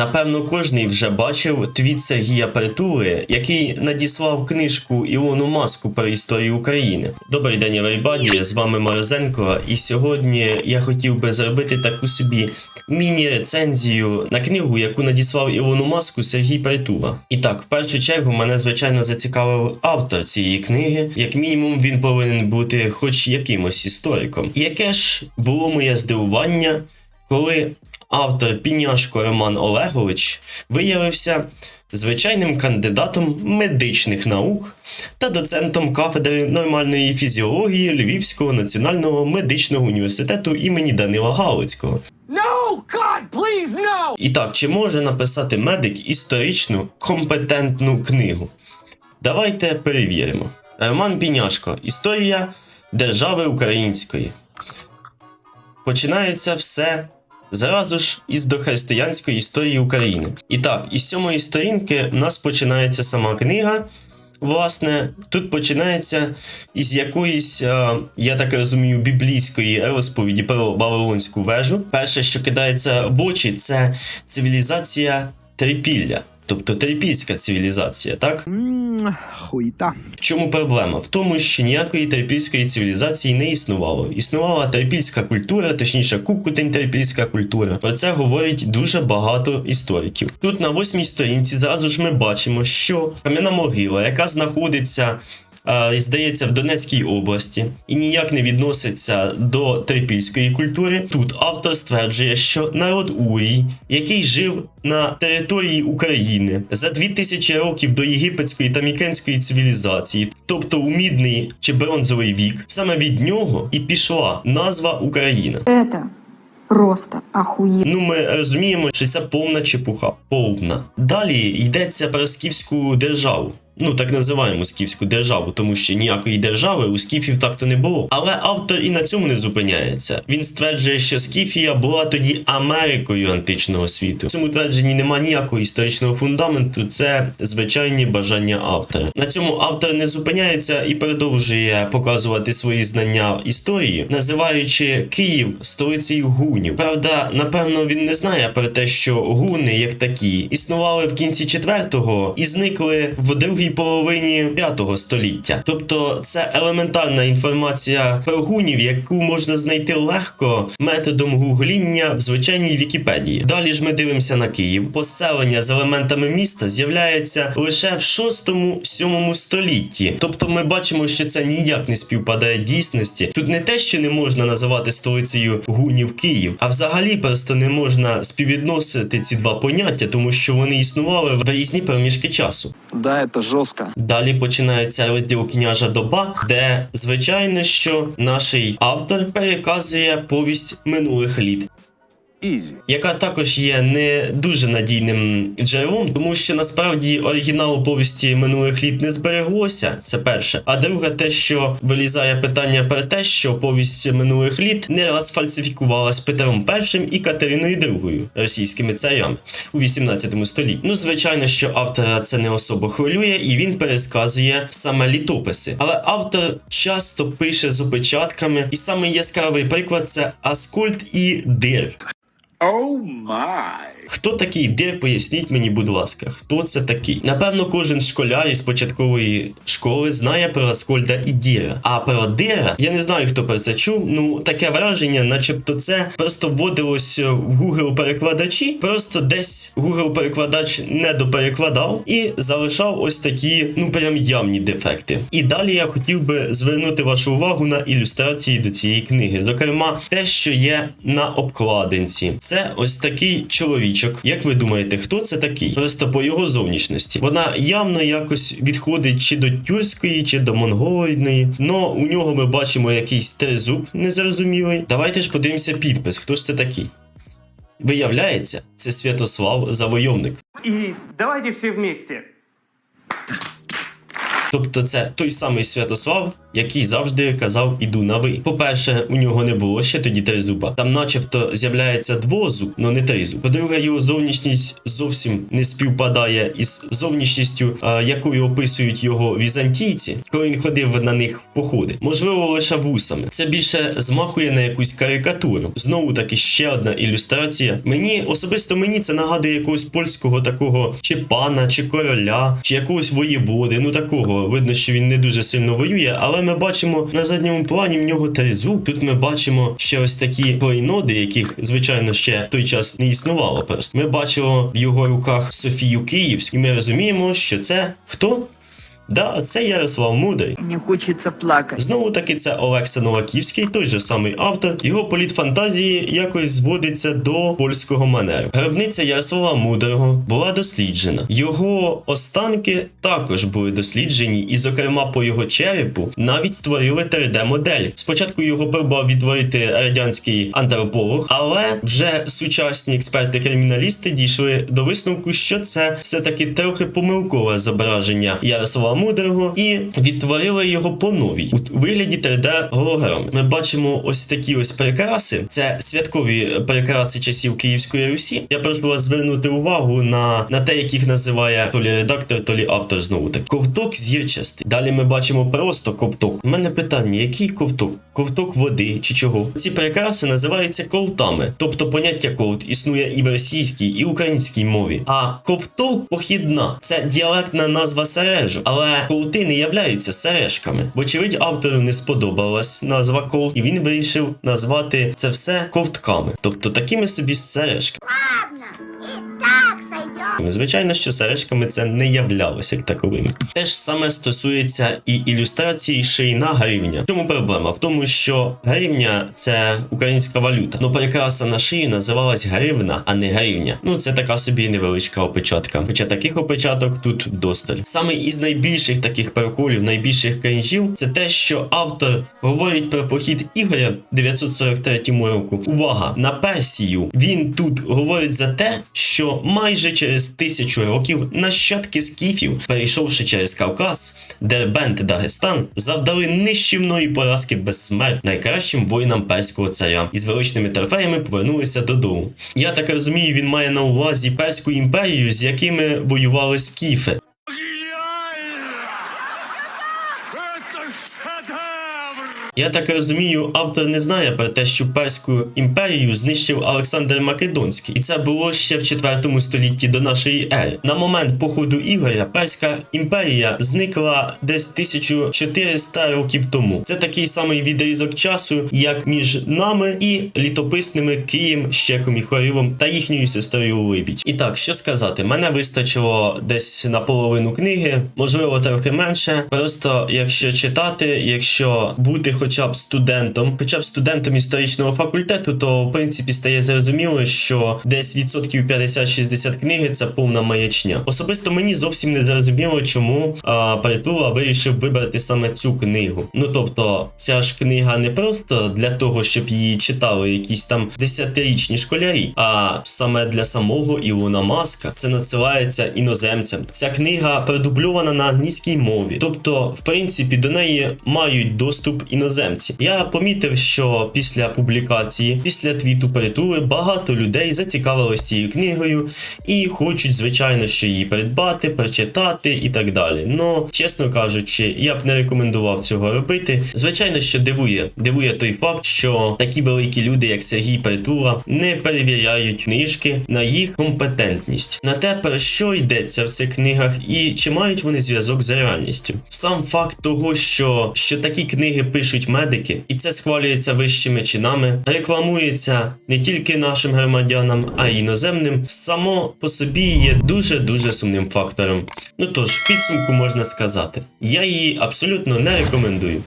Напевно, кожний вже бачив твіт Сергія Притули, який надіслав книжку Ілону Маску про історію України. Добрий день, everybody, з вами Морозенко, і сьогодні я хотів би зробити таку собі міні-рецензію на книгу, яку надіслав Ілону Маску Сергій Притула. І так, в першу чергу, мене звичайно зацікавив автор цієї книги. Як мінімум, він повинен бути хоч якимось істориком. Яке ж було моє здивування, коли автор Піняшко Роман Олегович виявився звичайним кандидатом медичних наук та доцентом кафедри нормальної фізіології Львівського національного медичного університету імені Данила Галицького. No! God, please, no! І так, чи може написати медик історичну компетентну книгу? Давайте перевіримо. Роман Піняшко. Історія держави української. Починається все зразу ж із дохристиянської історії України. І так, із сьомої сторінки в нас починається сама книга. Власне, тут починається із якоїсь, е, я так розумію, біблійської розповіді про Вавилонську вежу. Перше, що кидається в очі, це цивілізація трипілля, тобто тайпійська цивілізація, так? Хуйта. В чому проблема? В тому, що ніякої тайпійської цивілізації не існувало. Існувала тайпійська культура, точніше, кукутень тайпійська культура. Про це говорить дуже багато істориків. Тут на восьмій сторінці зразу ж ми бачимо, що кам'яна могила, яка знаходиться. Здається, в Донецькій області і ніяк не відноситься до трипільської культури. Тут автор стверджує, що народ Урій, який жив на території України за 2000 років до єгипетської та мікенської цивілізації, тобто у мідний чи бронзовий вік, саме від нього і пішла назва Україна. Это просто охуенно. Ну, ми розуміємо, що це повна чепуха. Повна. Далі йдеться про скіфську державу. Ну, так називаємо скіфську державу, тому що ніякої держави у скіфів так-то не було. Але автор і на цьому не зупиняється. Він стверджує, що Скіфія була тоді Америкою античного світу. В цьому твердженні немає ніякого історичного фундаменту, це звичайні бажання автора. На цьому автор не зупиняється і продовжує показувати свої знання історії, називаючи Київ столицею гунів. Правда, напевно, він не знає про те, що гуни, як такі, існували в кінці 4-го і зникли в другій половині 5-го століття. Тобто, це елементарна інформація про гунів, яку можна знайти легко методом гугління в звичайній Вікіпедії. Далі ж ми дивимося на Київ. Поселення з елементами міста з'являється лише в 6-7 столітті. Тобто, ми бачимо, що це ніяк не співпадає дійсності. Тут не те, що не можна називати столицею гунів Київ, а взагалі просто не можна співвідносити ці два поняття, тому що вони існували в різні проміжки часу. Да, это жестко. Далі починається розділ княжа доба, де звичайно, що наш автор переказує повість минулих літ. Easy. Яка також є не дуже надійним джерелом, тому що насправді оригіналу повісті минулих літ не збереглося. Це перше. А друге, те, що вилізає питання про те, що повість минулих літ не раз фальсифікувалась Петром І і Катериною II, російськими царями у 18 столітті. Ну, звичайно, що автора це не особо хвилює, і він пересказує саме літописи. Але автор часто пише з опечатками, і самий яскравий приклад це Аскольд і Дир. Oh my. Хто такий Дир, поясніть мені, будь ласка, хто це такий? Напевно, кожен школяр із початкової школи знає про Аскольда і Діра. А про Дира я не знаю, хто про це чув. Ну таке враження, начебто, це просто вводилось в Google перекладачі, просто десь Google перекладач не доперекладав і залишав ось такі, ну прям явні дефекти. І далі я хотів би звернути вашу увагу на ілюстрації до цієї книги. Зокрема, те, що є на обкладинці. Це ось такий чоловічок. Як ви думаєте, хто це такий? Просто по його зовнішності. Вона явно якось відходить чи до тюркської, чи до монголоїдної. Но у нього ми бачимо якийсь тризуб незрозумілий. Давайте ж подивимося підпис. Хто ж це такий? Виявляється, це Святослав Завойовник. И давайте все вместе. Тобто це той самий Святослав, який завжди казав іду на ви. По-перше, у нього не було ще тоді тризуба. Там, начебто, з'являється двозуб, але не тризуб. По-друге, його зовнішність зовсім не співпадає із зовнішністю, а, якою описують його візантійці, коли він ходив на них в походи. Можливо, лише вусами. Це більше змахує на якусь карикатуру. Знову таки ще одна ілюстрація. Мені особисто мені це нагадує якогось польського такого чи пана, чи короля, чи якогось воєводи. Ну такого видно, що він не дуже сильно воює, але ми бачимо на задньому плані в нього тризуб. Тут ми бачимо ще ось такі клейноди, яких звичайно ще в той час не існувало. Просто ми бачимо в його руках Софію Київську, і ми розуміємо, що це хто? Да, це Ярослав Мудрий. Мне хочется плакать. Знову таки, це Олекса Новаківський, той же самий автор. Його політ фантазії якось зводиться до польського манеру. Гробниця Ярослава Мудрого була досліджена. Його останки також були досліджені, і, зокрема, по його черепу навіть створили 3D-модель. Спочатку його пробував відтворити радянський антрополог, але вже сучасні експерти-криміналісти дійшли до висновку, що це все-таки трохи помилкове зображення Ярослава Мудрого, і відтворили його по новій у вигляді 3D голограми. Ми бачимо ось такі ось прикраси. Це святкові прикраси часів Київської Русі. Я прошу вас звернути увагу на, на те, яких називає то лі редактор, то лі автор знову так. Ковток зірчастий. Далі ми бачимо просто ковток. У мене питання: який ковток? Ковток води чи чого? Ці прикраси називаються ковтами, тобто поняття ковт існує і в російській, і українській мові. А ковток похідна це діалектна назва сережу, але ковти не являються сережками. Вочевидь, автору не сподобалась назва ковт, і він вирішив назвати це все ковтками, тобто такими собі сережками. Звичайно, що сережками це не являлося як таковими. Те ж саме стосується і ілюстрації шийна гривня. Чому проблема? В тому, що гривня це українська валюта. Ну прикраса на шиї називалась гривна, а не гривня. Ну це така собі невеличка опечатка. Хоча таких опечаток тут досталь. Саме із найбільших таких приколів, найбільших кринжів, це те, що автор говорить про похід Ігоря в 943 року. Увага на Персію. Він тут говорить за те, що майже через тисячу років нащадки скіфів, перейшовши через Кавказ, Дербент і Дагестан, завдали нищівної поразки безсмерть найкращим воїнам перського царя і з величними трофеями повернулися додому. Я так розумію, він має на увазі перську імперію, з якими воювали скіфи. Я так розумію, автор не знає про те, що Перську імперію знищив Олександр Македонський, і це було ще в 4 столітті до нашої ери. На момент походу Ігоря Перська імперія зникла десь 1400 років тому. Це такий самий відрізок часу, як між нами і літописними Києм, Щеком і Хорівом та їхньою сестрою Либідь. І так, що сказати, мене вистачило десь на половину книги, можливо, трохи менше. Просто якщо читати, якщо бути хоча б студентом, хоча б студентом історичного факультету, то в принципі стає зрозуміло, що десь відсотків 50-60 книги це повна маячня. Особисто мені зовсім не зрозуміло, чому а, Притула вирішив вибрати саме цю книгу. Ну тобто, ця ж книга не просто для того, щоб її читали якісь там десятирічні школярі, а саме для самого Ілона Маска. Це надсилається іноземцям. Ця книга продубльована на англійській мові. Тобто, в принципі, до неї мають доступ іноземці. Я помітив, що після публікації, після твіту притули, багато людей зацікавилися цією книгою і хочуть, звичайно, що її придбати, прочитати і так далі. Ну, чесно кажучи, я б не рекомендував цього робити. Звичайно, що дивує, дивує той факт, що такі великі люди, як Сергій Притула, не перевіряють книжки на їх компетентність, на те, про що йдеться в цих книгах, і чи мають вони зв'язок з реальністю. Сам факт того, що, що такі книги пишуть медики, і це схвалюється вищими чинами, рекламується не тільки нашим громадянам, а й іноземним, само по собі є дуже дуже сумним фактором. Ну тож, підсумку можна сказати, я її абсолютно не рекомендую.